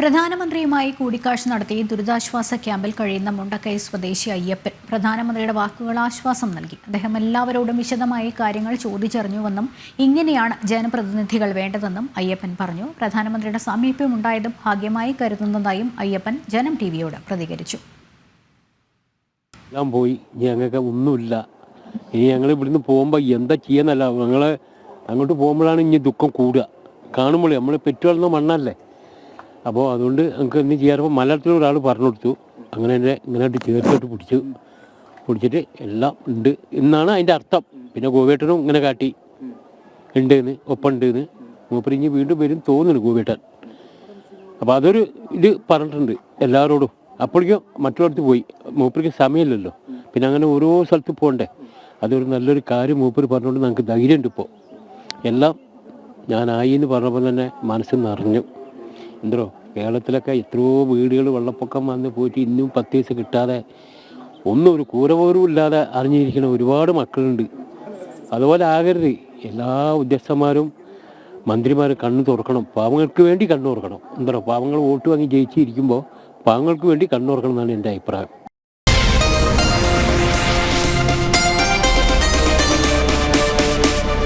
പ്രധാനമന്ത്രിയുമായി കൂടിക്കാഴ്ച നടത്തി ദുരിതാശ്വാസ ക്യാമ്പിൽ കഴിയുന്ന മുണ്ടക്കൈ സ്വദേശി അയ്യപ്പൻ. പ്രധാനമന്ത്രിയുടെ വാക്കുകൾ ആശ്വാസം നൽകി. അദ്ദേഹം എല്ലാവരോടും വിശദമായി കാര്യങ്ങൾ ചോദിച്ചറിഞ്ഞുവെന്നും ഇങ്ങനെയാണ് ജനപ്രതിനിധികൾ വേണ്ടതെന്നും അയ്യപ്പൻ പറഞ്ഞു. പ്രധാനമന്ത്രിയുടെ സാമീപ്യമുണ്ടായതും ഭാഗ്യമായി കരുതുന്നതായും അയ്യപ്പൻ ജനം ടി വിയോട് പ്രതികരിച്ചു. ഞാൻ പോയി. ഞങ്ങൾക്ക് ഒന്നുമില്ല. ഇനി ഞങ്ങൾ ഇവിടുന്ന് പോകുമ്പോൾ എന്താ ചെയ്യുന്നല്ല. ഞങ്ങൾ അങ്ങോട്ട് പോകുമ്പോഴാണ് ഇനി ദുഃഖം കൂടുക. കാണുമ്പോൾ നമ്മൾ പെറ്റുവളർന്ന മണ്ണല്ലേ? അപ്പോൾ അതുകൊണ്ട് നമുക്ക് എന്ത് ചെയ്യാറുമ്പോൾ മലയാളത്തിൽ ഒരാൾ പറഞ്ഞു കൊടുത്തു. അങ്ങനെ എന്നെ ഇങ്ങനെ ചേർത്തിട്ട് പിടിച്ചു പിടിച്ചിട്ട് എല്ലാം ഉണ്ട് എന്നാണ് അതിന്റെ അർത്ഥം. പിന്നെ ഗോവേട്ടനും ഇങ്ങനെ കാട്ടി. ഉണ്ട് എന്ന് ഒപ്പം ഉണ്ട് എന്ന് മൂപ്പര് ഇനി വീണ്ടും വരും തോന്നുന്നു ഗോവേട്ടൻ. അപ്പോൾ അതൊരു ഇത് പറഞ്ഞിട്ടുണ്ട് എല്ലാവരോടും. അപ്പോഴേക്കും മറ്റുള്ളടത്ത് പോയി. മൂപ്പർക്ക് സമയമില്ലല്ലോ. പിന്നെ അങ്ങനെ ഓരോ സ്ഥലത്ത് പോകണ്ടേ. അതൊരു നല്ലൊരു കാര്യം മൂപ്പർ പറഞ്ഞുകൊണ്ട് നമുക്ക് ധൈര്യമുണ്ട് ഇപ്പോൾ. എല്ലാം ഞാനായി എന്ന് പറഞ്ഞപ്പോൾ തന്നെ മനസ്സ് നിറഞ്ഞു. എന്തോ കേരളത്തിലൊക്കെ എത്രയോ വീടുകൾ വെള്ളപ്പൊക്കം വന്ന് പോയിട്ട് ഇന്നും പത്ത് ദിവസം കിട്ടാതെ ഒന്നും ഒരു കൂര പോലും ഇല്ലാതെ അറിഞ്ഞിരിക്കുന്ന ഒരുപാട് മക്കളുണ്ട്. അതുപോലെ ആകരുത്. എല്ലാ ഉദ്യോഗസ്ഥന്മാരും മന്ത്രിമാർ കണ്ണു തുറക്കണം. പാവങ്ങൾക്ക് വേണ്ടി കണ്ണു തുറക്കണം. എന്താ പാവങ്ങൾ വോട്ട് വാങ്ങി ജയിച്ചിരിക്കുമ്പോൾ പാവങ്ങൾക്ക് വേണ്ടി കണ്ണു തുറക്കണം എന്നാണ് എന്റെ അഭിപ്രായം.